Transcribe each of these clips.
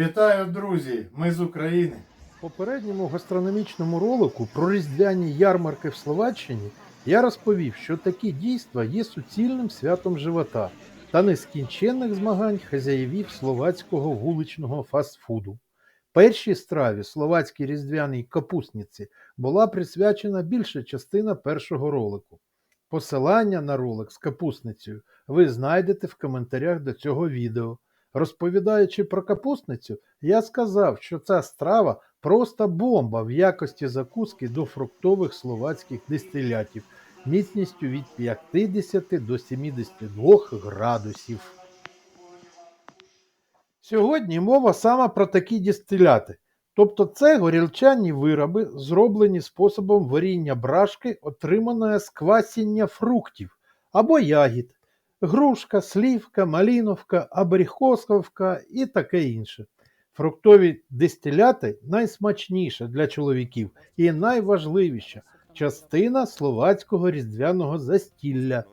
Вітаю, друзі! Ми з України. В попередньому гастрономічному ролику про різдвяні ярмарки в Словаччині я розповів, що такі дійства є суцільним святом живота та нескінченних змагань хазяївів словацького вуличного фастфуду. Першій страві словацькій різдвяній капусниці була присвячена більша частина першого ролику. Посилання на ролик з капусницею ви знайдете в коментарях до цього відео. Розповідаючи про капусницю, я сказав, що ця страва просто бомба в якості закуски до фруктових словацьких дистилятів міцністю від 50 до 72 градусів. Сьогодні мова саме про такі дистиляти. Тобто це горілчані вироби, зроблені способом варіння брашки, отриманої з квасіння фруктів або ягід, грушка, слівка, маліновка, абріхосовка і таке інше. Фруктові дистиляти найсмачніша для чоловіків і найважливіша частина словацького різдвяного застілля.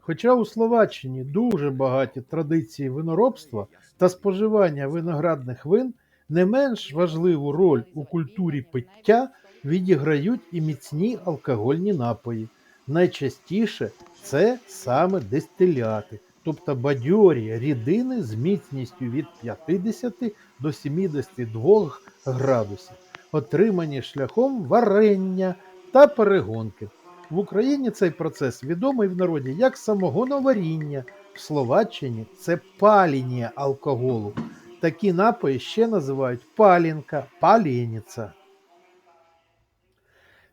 Хоча у Словаччині дуже багаті традиції виноробства та споживання виноградних вин, не менш важливу роль у культурі пиття відіграють і міцні алкогольні напої. Найчастіше це саме дистиляти, тобто бадьорі рідини з міцністю від 50 до 72 градусів, отримані шляхом варення та перегонки. В Україні цей процес відомий в народі як самогоноваріння, в Словаччині це паління алкоголу. Такі напої ще називають палінка, палєніця.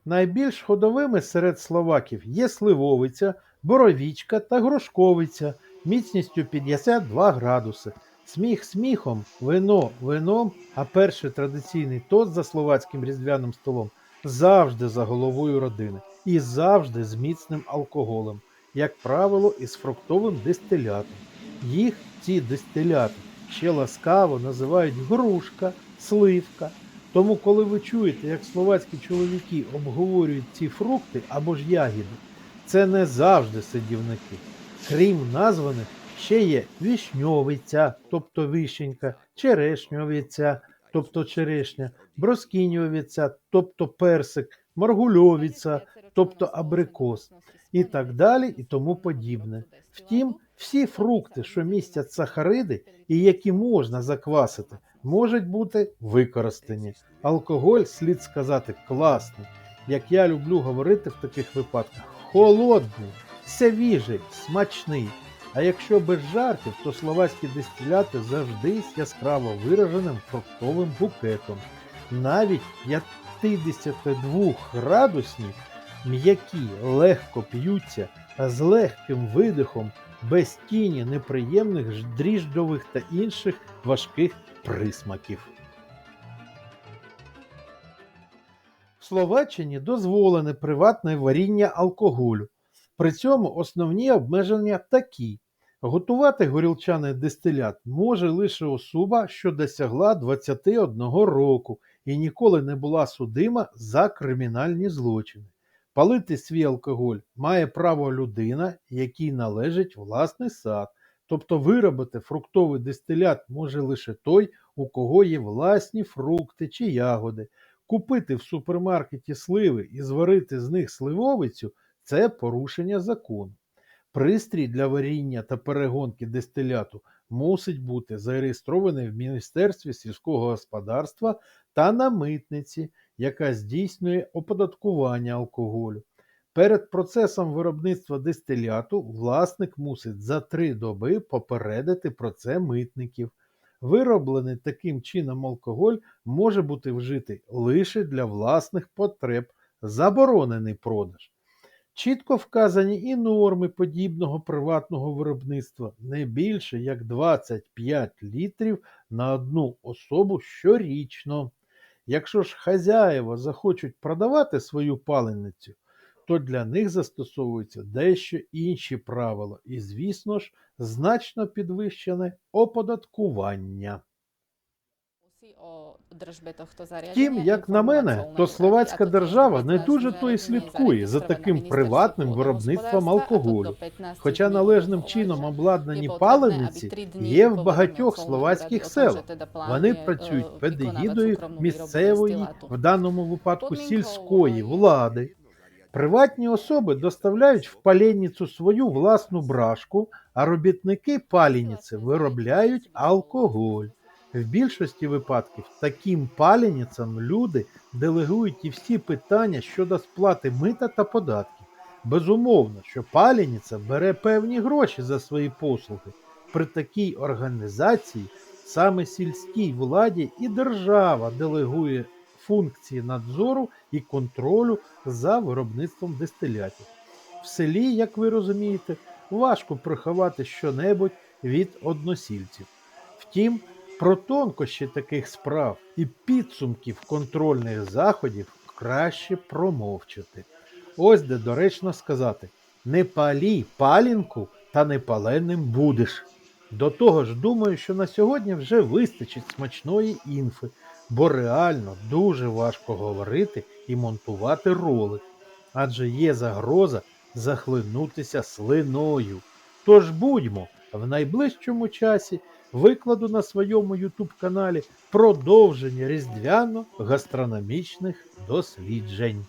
Найбільш ходовими серед словаків є сливовиця, боровічка та грушковиця міцністю 52 градуси. Сміх сміхом, вино вином, а перший традиційний тост за словацьким різдвяним столом завжди за головою родини і завжди з міцним алкоголем, як правило, із фруктовим дистилятом. Їх ці дистиляти ще ласкаво називають грушка, сливка. Тому, коли ви чуєте, як словацькі чоловіки обговорюють ці фрукти або ж ягіди, це не завжди сидівники. Крім названих, ще є вішньовиця, тобто вишенька, черешньовиця, тобто черешня, броскіньовиця, тобто персик, маргульовиця, тобто абрикос, і так далі, і тому подібне. Втім, всі фрукти, що містять сахариди і які можна заквасити, можуть бути використані. Алкоголь, слід сказати, класний, як я люблю говорити в таких випадках, холодний, свіжий, смачний. А якщо без жартів, то словацькі дистиляти завжди з яскраво вираженим фруктовим букетом. Навіть 52 градусні м'які легко п'ються, з легким видихом, без тіні неприємних дріжджових та інших важких присмаків. В Словаччині дозволене приватне варіння алкоголю. При цьому основні обмеження такі. Готувати горілчаний дистилят може лише особа, що досягла 21 року і ніколи не була судима за кримінальні злочини. Палити свій алкоголь має право людина, якій належить власний сад, тобто виробити фруктовий дистилят може лише той, у кого є власні фрукти чи ягоди. Купити в супермаркеті сливи і зварити з них сливовицю це порушення закону. Пристрій для варіння та перегонки дистиляту мусить бути зареєстрований в Міністерстві сільського господарства та на митниці, яка здійснює оподаткування алкоголю. Перед процесом виробництва дистиляту власник мусить за три доби попередити про це митників. Вироблений таким чином алкоголь може бути вжитий лише для власних потреб, заборонений продаж. Чітко вказані і норми подібного приватного виробництва не більше як 25 літрів на одну особу щорічно. Якщо ж хазяїва захочуть продавати свою паленицю, то для них застосовуються дещо інші правила і, звісно ж, значно підвищене оподаткування. Втім, як на мене, то словацька держава не дуже то й слідкує за таким приватним виробництвом алкоголю. Хоча належним чином обладнані паливниці є в багатьох словацьких селах. Вони працюють під егідою місцевої, в даному випадку сільської влади. Приватні особи доставляють в паленницю свою власну брашку, а робітники паленниці виробляють алкоголь. В більшості випадків таким паленницям люди делегують і всі питання щодо сплати мита та податків. Безумовно, що палениця бере певні гроші за свої послуги. При такій організації саме сільській владі і держава делегує функції надзору і контролю за виробництвом дистилятів. В селі, як ви розумієте, важко приховати щонебудь від односільців. Втім, про тонкощі таких справ і підсумків контрольних заходів краще промовчати. Ось де доречно сказати: не палі палінку, та не паленим будеш. До того ж, думаю, що на сьогодні вже вистачить смачної інфи, бо реально дуже важко говорити і монтувати ролик, адже є загроза захлинутися слиною. Тож будьмо в найближчому часі викладу на своєму YouTube каналі продовження різдвяно-гастрономічних досліджень.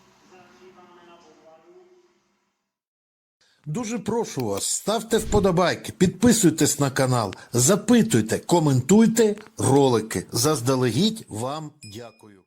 Дуже прошу вас, ставте вподобайки, підписуйтесь на канал, запитуйте, коментуйте ролики. Заздалегідь вам дякую.